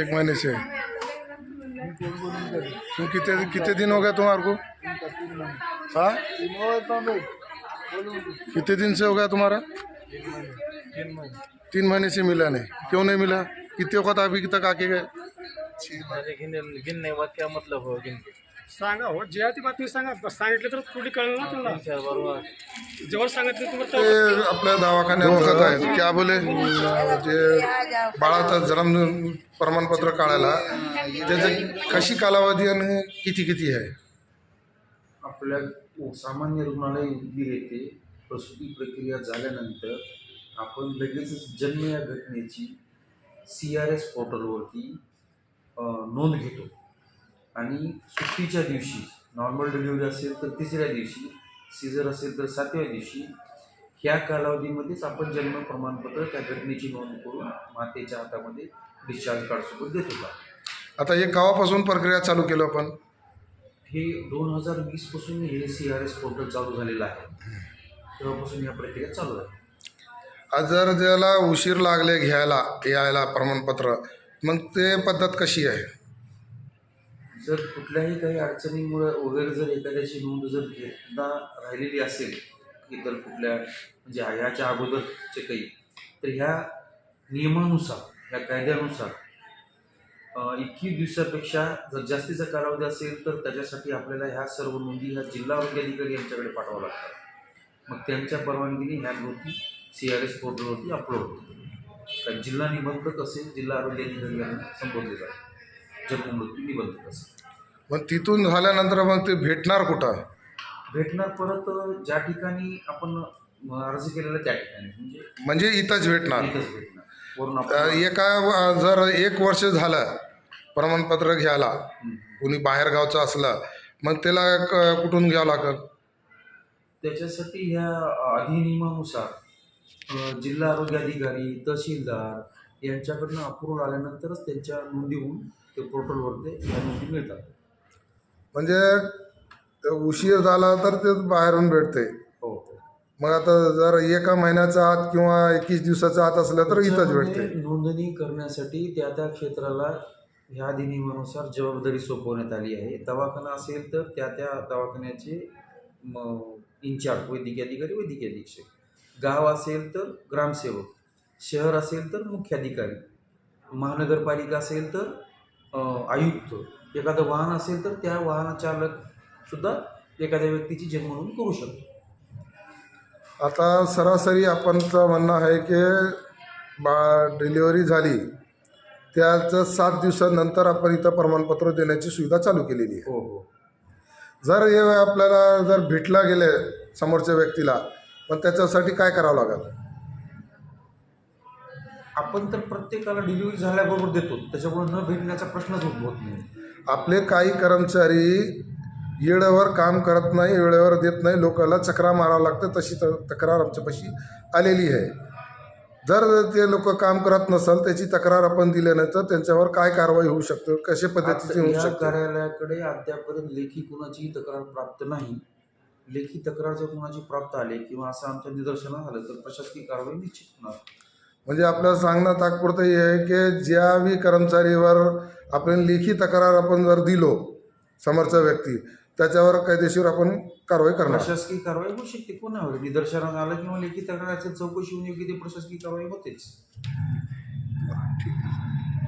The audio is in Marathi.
एक महीने से। तुम कितने कितने दिन हो गया तुम्हारे को? हाँ? कितने दिन से हो गया तुम्हारा? तीन महीने से मिला नहीं। क्यों नहीं मिला? कितने वक्त अभी तक आके गए? गिनने का क्या मतलब हो? गिनने सांगा हो जे आहे ती बातमी सांगा. सांगितलं तर थोडी कळलं ना तुला. जेव्हा सांगितलं तुम्हाला ते तेव्हा- आपल्या दवाखान्यात आहेत. क्या बोले? जे बाळाचं जन्म प्रमाणपत्र काढायला त्याचं कशी कालावधी आणि किती किती आहे? आपल्या सामान्य रुग्णालय उदगीर येथे प्रसूती प्रक्रिया झाल्यानंतर आपण लगेचच जन्म या घटनेची सी आर एस पोर्टलवरती अ, नोंद घेतो. आणि सुट्टीच्या दिवशी नॉर्मल डिलिव्हरी असेल तर तिसऱ्या दिवशी सीझर असेल तर सातव्या दिवशी ह्या कालावधीमध्येच आपण जन्म प्रमाणपत्र त्या घटनेची नोंद करून मातेच्या हातामध्ये डिस्चार्ज कार्डसोबत देतो का आता हे केव्हापासून प्रक्रिया चालू केलं आपण? हे दोन हजार वीसपासून हे सी आर एस पोर्टल चालू झालेलं आहे. तेव्हापासून ह्या प्रक्रिया चालू आहे. आज जर त्याला उशीर लागले घ्यायला यायला प्रमाणपत्र मग ते पद्धत कशी आहे? जर कुठल्याही काही अडचणीमुळं वगैरे जर एखाद्याची नोंद जर घेता राहिलेली असेल इतर कुठल्या म्हणजे ह्याच्या अगोदरचे काही तर ह्या नियमानुसार ह्या कायद्यानुसार इतकी दिवसापेक्षा जर जास्तीचा कालावधी असेल तर त्याच्यासाठी आपल्याला ह्या सर्व नोंदी ह्या जिल्हा आरोग्य अधिकारी यांच्याकडे पाठवावं लागतात. मग त्यांच्या परवानगीने ह्या नोंदी सी आर एस पोर्टलवरती अपलोड होतात कारण जिल्हा निबंधक असेल जिल्हा आरोग्य अधिकारी यांना संबोधले जातात जन्ममृत्यू निबंधक असेल मग तिथून झाल्यानंतर मग ते भेटणार कुठं भेटणार परत ज्या ठिकाणी आपण अर्ज केलेला त्या ठिकाणी. म्हणजे म्हणजे इथंच भेटणार. भेटणार. वरून अ, आपण एका जर एक वर्ष झालं प्रमाणपत्र घ्यायला हं. कोणी बाहेर गावचं असलं मग त्याला क- कुठून घ्यावं लागेल? त्याच्यासाठी ह्या अधिनियमानुसार अ, जिल्हा आरोग्य अधिकारी तहसीलदार यांच्याकडनं अप्रूव्हल आल्यानंतरच त्यांच्या नोंदी होऊन ते पोर्टलवरती या नोंदी मिळतात. म्हणजे ते उशीर झाला तर ते बाहेरून भेटते. हो. मग आता जर एका महिन्याच्या आत किंवा एकवीस दिवसाच्या आत असलं तर इथंच भेटते. नोंदणी करण्यासाठी त्या त्या क्षेत्राला ह्या अधिनियमानुसार जबाबदारी सोपवण्यात आली आहे. दवाखाना असेल तर त्या त्या दवाखान्याचे इन्चार्ज वैद्यकीय अधिकारी वैद्यकीय अधीक्षक. गाव असेल तर ग्रामसेवक. शहर असेल तर मुख्याधिकारी महानगरपालिका असेल तर आयुक्त एखादं वाहन असेल तर त्या वाहन चालक सुद्धा एखाद्या व्यक्तीची जन्म नोंद करू शकतो. आता सरासरी आपणचं म्हणणं आहे की बा डिलिव्हरी झाली त्याचं सात दिवसानंतर आपण इथं प्रमाणपत्र देण्याची सुविधा चालू केलेली आहे. हो हो. जर हे आपल्याला जर भेटला गेले समोरच्या व्यक्तीला मग त्याच्यासाठी काय करावं लागेल? आपण तर प्रत्येकाला डिलिव्हरी झाल्याबरोबर देतो. त्याच्यामुळे न भेटण्याचा प्रश्नच उद्भवत नाही. आपले काही कर्मचारी वेळेवर काम करत नाही वेळेवर देत नाही लोकांना चक्रा मारावं लागतं तशी त तक्रार आमच्यापाशी आलेली आहे. जर ते लोक काम करत नसेल त्याची तक्रार आपण दिल्यानंतर त्यांच्यावर काय कारवाई होऊ शकते? कशा पद्धतीची होऊ या शकते? कार्यालयाकडे अद्यापर्यंत लेखी कुणाची तक्रार प्राप्त नाही. लेखी तक्रार जर कुणाची प्राप्त आली किंवा असं आमच्या निदर्शनास आलं तर प्रशासकीय कारवाई निश्चित होणार. म्हणजे आपलं सांगणं तात्पुरतं हे आहे की ज्या बी कर्मचारीवर आपण लेखी तक्रार आपण जर दिलो समोरचा व्यक्ती त्याच्यावर कायदेशीर आपण कारवाई करणार. प्रशासकीय कारवाई होऊ शकते. कोणावर निदर्शनास आलं किंवा लेखी तक्रार असेल चौकशी होऊन योग्य ती प्रशासकीय कारवाई होतेच. ठीक आहे.